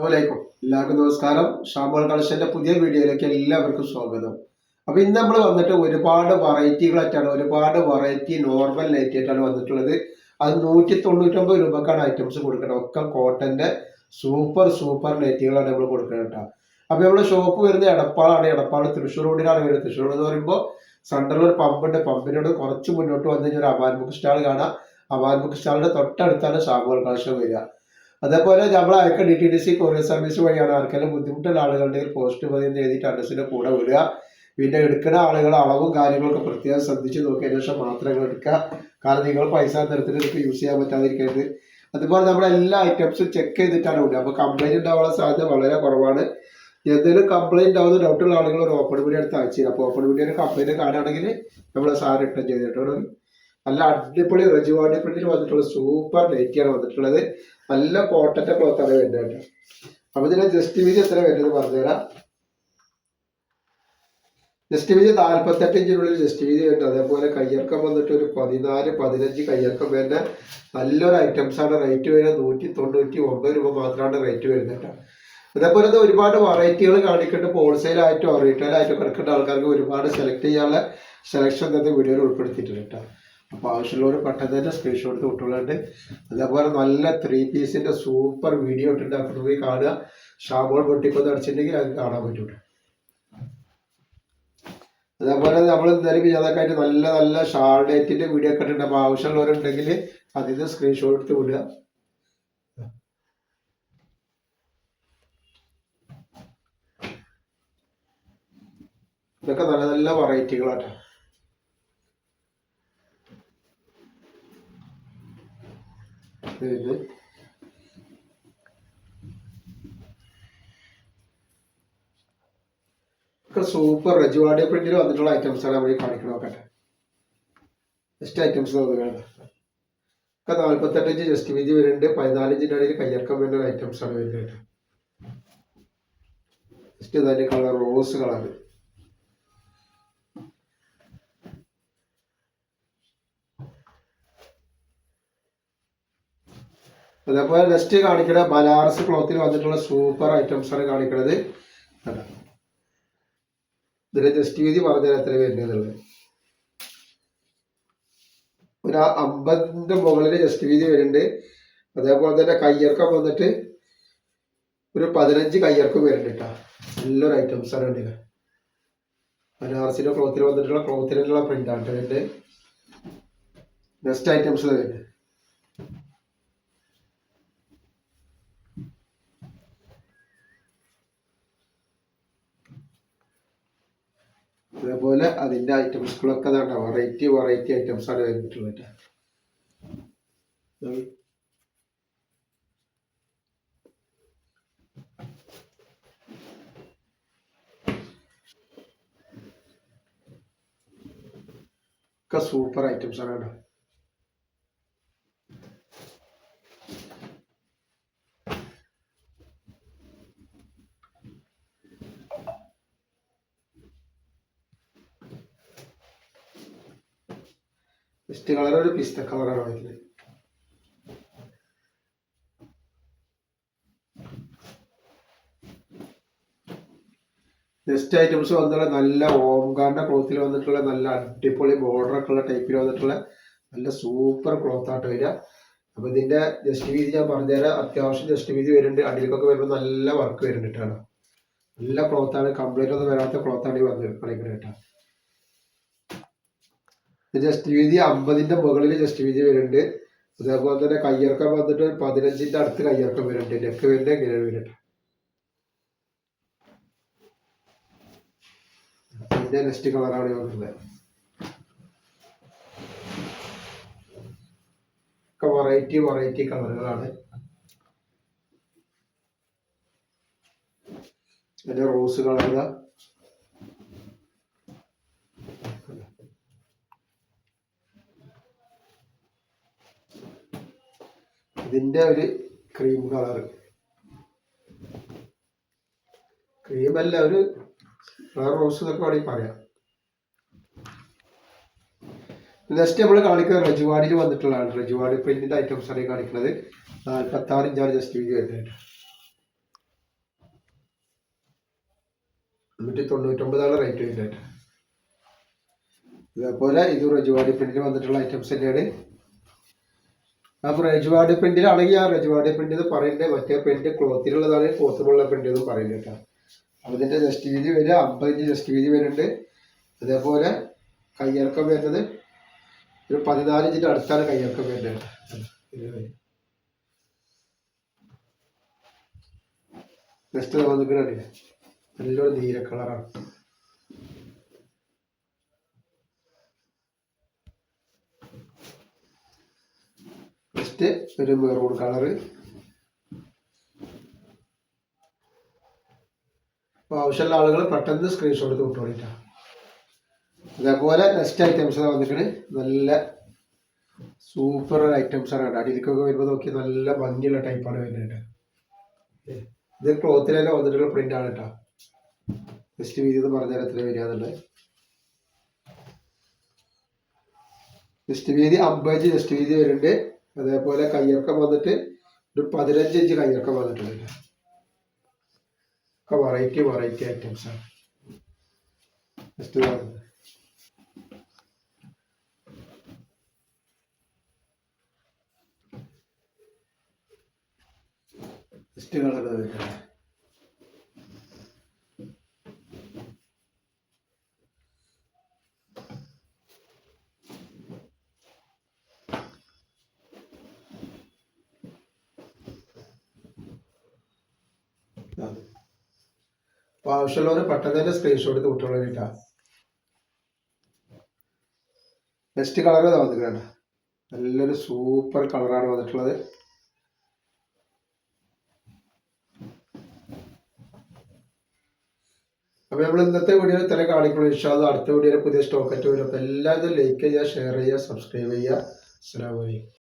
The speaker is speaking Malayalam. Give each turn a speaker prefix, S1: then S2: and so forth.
S1: അസ്സലാമലൈക്കും. എല്ലാവർക്കും നമസ്കാരം. ഷാമോൾ കളക്ഷന്റെ പുതിയ വീഡിയോയിലേക്ക് എല്ലാവർക്കും സ്വാഗതം. അപ്പൊ ഇന്ന് നമ്മൾ വന്നിട്ട് ഒരുപാട് വെറൈറ്റികളായിട്ടാണ് ഒരുപാട് വെറൈറ്റി നോർമൽ നൈറ്റ് ആയിട്ടാണ് വന്നിട്ടുള്ളത്. അത് നൂറ്റി തൊണ്ണൂറ്റൊമ്പത് രൂപക്കാണ് ഐറ്റംസ് കൊടുക്കുന്നത്. ഒക്കെ കോട്ടന്റെ സൂപ്പർ സൂപ്പർ നൈറ്റികളാണ് നമ്മൾ കൊടുക്കുന്നത് കേട്ടോ. അപ്പൊ നമ്മുടെ ഷോപ്പ് വരുന്നത് എടപ്പാളാണ്. എടപ്പാൾ തൃശ്ശൂർ റോഡിലാണ് വരുന്നത്. തൃശ്ശൂർ എന്ന് പറയുമ്പോൾ സെൻട്രലിൽ ഒരു പമ്പുണ്ട് പമ്പിനോട് കുറച്ച് മുന്നോട്ട് വന്നു കഴിഞ്ഞാൽ ഒരു അവാൻ ബുക്ക് സ്റ്റാൾ കാണാം. അവാൻ ബുക്ക് സ്റ്റാളിന്റെ തൊട്ടടുത്താണ് ഷാമോൾ കളക്ഷൻ വരിക. അതേപോലെ നമ്മൾ അയക്ക D T D C courier service വഴിയാണ് ആർക്കെങ്കിലും ബുദ്ധിമുട്ടുള്ള ആളുകളുടെ പോസ്റ്റ് പതിന്ന് എഴുതിയിട്ട് അഡ്രസ്സിന്റെ കൂടെ വിടുക. പിന്നെ എടുക്കുന്ന ആളുകൾ അളവും കാര്യങ്ങളൊക്കെ പ്രത്യേകം ശ്രദ്ധിച്ച് നോക്കിയതിനു ശേഷം മാത്രം നിങ്ങൾ എടുക്കുക. കാരണം നിങ്ങൾ പൈസ തരത്തിൽ എടുത്ത് യൂസ് ചെയ്യാൻ പറ്റാതിരിക്കരുത്. അതുപോലെ നമ്മൾ എല്ലാ ഐറ്റംസും ചെക്ക് ചെയ്തിട്ടാണ് വിടുക. അപ്പോൾ കംപ്ലൈന്റ് ഉണ്ടാവാനുള്ള സാധ്യത വളരെ കുറവാണ്. എന്തെങ്കിലും കംപ്ലൈന്റ് ആവുന്ന ഡൗട്ടുള്ള ആളുകൾ ഒരു ഓപ്പൺ വീഡിയോ എടുത്ത് അയച്ചു അപ്പോൾ ഓപ്പൺ വീഡിയോ കംപ്ലൈന്റ് കാണുകയാണെങ്കിൽ നമ്മൾ സാറ് റിട്ടേൺ ചെയ്തിട്ടുണ്ട് നല്ല അടിപൊളി റജുവാടി പ്രിന്റിൽ വന്നിട്ടുള്ള സൂപ്പർ നൈറ്റിയാണ് വന്നിട്ടുള്ളത്. നല്ല കോട്ടന്റെ ക്ലോത്താണ് വരുന്നത് കേട്ടോ. അപ്പൊ ഇതിന്റെ ജസ്റ്റ് വീതി എത്ര വരുന്നത് പറഞ്ഞുതരാം. ജസ്റ്റ് വീതി നാല്പത്തെട്ട് ഇഞ്ചിനുള്ളിൽ ജസ്റ്റ് വീതി വരുന്നത്. അതേപോലെ കയ്യിറക്കം വന്നിട്ട് ഒരു പതിനാല് പതിനഞ്ച് കയ്യർക്കം വരുന്ന നല്ലൊരു ഐറ്റംസ് ആണ്. റേറ്റ് വരുന്നത് നൂറ്റി തൊണ്ണൂറ്റി ഒമ്പത് രൂപ മാത്രമാണ് റേറ്റ് വരുന്നത് അതേപോലെ തന്നെ ഒരുപാട് വെറൈറ്റികൾ ഹോൾസെയിൽ ആയിട്ടോ റീറ്റെയിൽ ആയിട്ടോ കിടക്കേണ്ട ആൾക്കാർക്ക് ഒരുപാട് സെലക്ട് ചെയ്യാനുള്ള സെലക്ഷൻ തന്നെ വീഡിയോയിൽ ഉൾപ്പെടുത്തിയിട്ടുണ്ട് കേട്ടോ. അപ്പോൾ ആവശ്യമുള്ളവർ പെട്ടെന്ന് തന്നെ സ്ക്രീൻഷോട്ട് എടുത്ത് വിട്ടുകളുണ്ട് അതേപോലെ നല്ല ത്രീ പീസിന്റെ സൂപ്പർ വീഡിയോ ഇട്ടിട്ട് അവിടെ പോയി കാണുക. ഷാബോൾ പൊട്ടിക്കൊന്ന് അടിച്ചിട്ടുണ്ടെങ്കിൽ അത് കാണാൻ പറ്റൂട്ടോ. അതേപോലെ നമ്മൾ എന്തായാലും വിജാതൊക്കെ ആയിട്ട് നല്ല നല്ല ഷാൾ ഡേറ്റിന്റെ വീഡിയോ ഒക്കെ ഇട്ടിട്ടുണ്ട്. അപ്പോൾ ആവശ്യമുള്ളവരുണ്ടെങ്കിൽ അതിൽ നിന്ന് സ്ക്രീൻഷോട്ട് എടുത്ത് വിടുക. ഇതൊക്കെ നല്ല നല്ല വെറൈറ്റികളാട്ടോ ഇത്. സൂപ്പർ റെജുവാഡിയ പ്രിന്റിൽ വന്നിട്ടുള്ള ഐറ്റംസ് ആണ് നമ്മൾ ഈ കാണിക്കണം നോക്കട്ടെ ജസ്റ്റ് ഐറ്റംസ് നോക്കുകയാണ് ഒക്കെ നാല്പത്തെട്ടഞ്ച് ജസ്റ്റ് വീതി വരുന്നുണ്ട്. പതിനാലിഞ്ചിന്റെ ഇടയിൽ കയ്യർക്കം വരുന്ന ഐറ്റംസ് ആണ് വരുന്നത്. ജസ്റ്റ് ഇതതിന്റെ കളർ റോസ് കളർ അതേപോലെ നെക്സ്റ്റ് കാണിക്കണ ബനാറസ് ക്ലോത്തിൽ വന്നിട്ടുള്ള സൂപ്പർ ഐറ്റംസ് ആണ് കാണിക്കുന്നത് കണ്ടോ? ഇതിന്റെ ജസ്റ്റ് വീതി പറഞ്ഞാൽ എത്ര വരുന്നത് ഒരു അമ്പതിന്റെ മുകളിൽ ജസ്റ്റ് വീതി വരുന്നുണ്ട്. അതേപോലെ തന്നെ കയ്യിറക്കം വന്നിട്ട് ഒരു പതിനഞ്ച് കയ്യിറക്കം വരുന്നുണ്ട് കേട്ടോ നല്ലൊരു ഐറ്റംസ് ആണ് ഉണ്ട് ബനാറസിന്റെ ക്ലോത്തിൽ വന്നിട്ടുള്ള ക്ലോത്തിലുള്ള പ്രിന്റ് ആണ് ബെസ്റ്റ് ഐറ്റംസ് വരുന്നത്. അതേപോലെ അതിന്റെ ഐറ്റംസുകളൊക്കെ അതാണ് വെറൈറ്റി വെറൈറ്റി ഐറ്റംസ് ആണ് വരുന്നിട്ടുള്ളത് ട്ടോ. ഒക്കെ സൂപ്പർ ഐറ്റംസ് ആണ് കേട്ടോ. ഫസ്റ്റ് കളർ ഒരു പിസ്ത കളറാണ് വരുന്നത് നെക്സ്റ്റ് ഐറ്റംസ് വന്നിട്ടുള്ള നല്ല ഓംകാറിന്റെ ക്ലോത്തിൽ വന്നിട്ടുള്ള നല്ല അടിപൊളി border ഒക്കെ ഉള്ള ടൈപ്പിൽ വന്നിട്ടുള്ള നല്ല സൂപ്പർ ക്ലോത്ത് ആയിട്ട് വരിക. അപ്പൊ ഇതിന്റെ ജസ്റ്റ് വീതി ഞാൻ പറഞ്ഞുതരാം. അത്യാവശ്യം ജസ്റ്റ് വീതി വരുന്നുണ്ട്. അടിയിലേക്കൊക്കെ വരുമ്പോൾ നല്ല വർക്ക് വരുന്നുണ്ട് കേട്ടോ. നല്ല ക്ലോത്താണ് കംപ്ലീറ്റ് ഒന്നും വരാത്ത ക്ലോത്താണ് ഈ വന്ന് കളിക്കുന്നത് കേട്ടോ. ജസ്റ്റ് വീതി അമ്പതിന്റെ മുകളിൽ ജസ്റ്റ് വീതി വരുന്നുണ്ട്. അതേപോലെ തന്നെ കയ്യിറക്കം വന്നിട്ട് ഒരു പതിനഞ്ചിന്റെ അടുത്ത് കയ്യിറക്കം വരുന്നുണ്ട്. നെക്ക് വരുന്നത് ഇങ്ങനെ വരുന്നുണ്ട്. ഇതിന്റെ നെക്സ്റ്റ് കളറാണ് വന്നിട്ടുള്ളത്. ഒക്കെ വെറൈറ്റി വെറൈറ്റി കളറുകളാണ് അതിന്റെ റോസ് കളർ ഇതിന്റെ ഒരു ക്രീം കളർ ക്രീമല്ല ഒരു റോസ് റോസെന്നൊക്കെ വേണമെങ്കിൽ പറയാം. നെക്സ്റ്റ് നമ്മൾ കാണിക്കുന്നത് റജുവാടിൽ വന്നിട്ടുള്ളതാണ്. റജുവാടി പ്രിന്റിന്റെ ഐറ്റംസ് ആണ് കാണിക്കുന്നത്. നാൽപ്പത്താറ് ഇഞ്ചാണ് ജസ്റ്റ് വീതി വരുന്നത്. എന്നിട്ട് തൊണ്ണൂറ്റൊമ്പതാണ് റേറ്റ് വരുന്നത്. ഇതേപോലെ ഇത് റജുവാടി പ്രിന്റിൽ വന്നിട്ടുള്ള ഐറ്റംസ് തന്നെയാണ്. അപ്പോൾ റജുവാടി പ്രിന്റിലാണെങ്കിൽ ആ റജുവാഡ് പ്രിന്റ് എന്ന് പറയുന്നത് മറ്റേ പ്രിന്റ് ക്ലോത്തിലുള്ളതാണ് ക്ലോത്തിലുള്ള പ്രിന്റ് എന്നും പറയുന്നത് കേട്ടോ. അപ്പോൾ ഇതിന്റെ ജസ്റ്റ് വീതി വരിക അമ്പത് ഇഞ്ച് ജസ്റ്റ് വീതി വരുന്നുണ്ട്. അതേപോലെ കയ്യിറക്കം വരുന്നത് ഒരു പതിനാല് ഇഞ്ചിന്റെ അടുത്താണ് കയ്യിറക്കം വരുന്നത്. നെക്സ്റ്റ് വന്നിക്കണേ നല്ലൊരു നീല കളറാണ്. നെക്സ്റ്റ് ഒരു മെറൂൺ കളറ്. അപ്പോൾ ആവശ്യമുള്ള ആളുകൾ പെട്ടെന്ന് സ്ക്രീൻഷോട്ട് എടുത്ത് വിട്ടോളിട്ടാ അതേപോലെ നെക്സ്റ്റ് ഐറ്റംസ് വന്നിട്ട് നല്ല സൂപ്പർ ഐറ്റംസ് ആണ് കേട്ടോ. അടിയിലേക്കൊക്കെ വരുമ്പോൾ നോക്കി നല്ല ഭംഗിയുള്ള ടൈപ്പാണ് വരുന്നത് ഇത് ക്ലോത്തിൽ തന്നെ വന്നിട്ടുള്ള പ്രിന്റ് ആണ് കേട്ടോ. ജസ്റ്റ് വീതി പറഞ്ഞാൽ എത്ര വരിക എന്നുള്ളത്. ജസ്റ്റ് വീതി അമ്പത് ജസ്റ്റ് വീതി വരുന്നുണ്ട്. അതേപോലെ കയ്യിറക്കം വന്നിട്ട് ഒരു പതിനഞ്ച് ഇഞ്ച് കയ്യിറക്കം വന്നിട്ടുണ്ട് ഒക്കെ വെറൈറ്റി വെറൈറ്റി ഐറ്റംസ് ആണ്. ജസ്റ്റ് ജസ്റ്റ് കളർ വരുന്നത് അപ്പോൾ ആവശ്യമുള്ളവർ പെട്ടെന്ന് തന്നെ സ്ക്രീൻഷോട്ട് എടുത്ത് കുട്ടികളെ കേട്ടോ നെക്സ്റ്റ് കളർ വന്നിട്ടുണ്ട് നല്ലൊരു സൂപ്പർ കളറാണ് വന്നിട്ടുള്ളത്. അപ്പോൾ നമ്മൾ ഇന്നത്തെ വീഡിയോ ഇത്ര കാണിക്കുള്ളൂ. ഇഷ്ടം അടുത്ത വീഡിയോയിൽ പുതിയ സ്റ്റോക്കറ്റ് വരും. അപ്പോൾ എല്ലാവരും ലൈക്ക് ചെയ്യുക ഷെയർ ചെയ്യുക സബ്സ്ക്രൈബ് ചെയ്യുക. അസ്സാം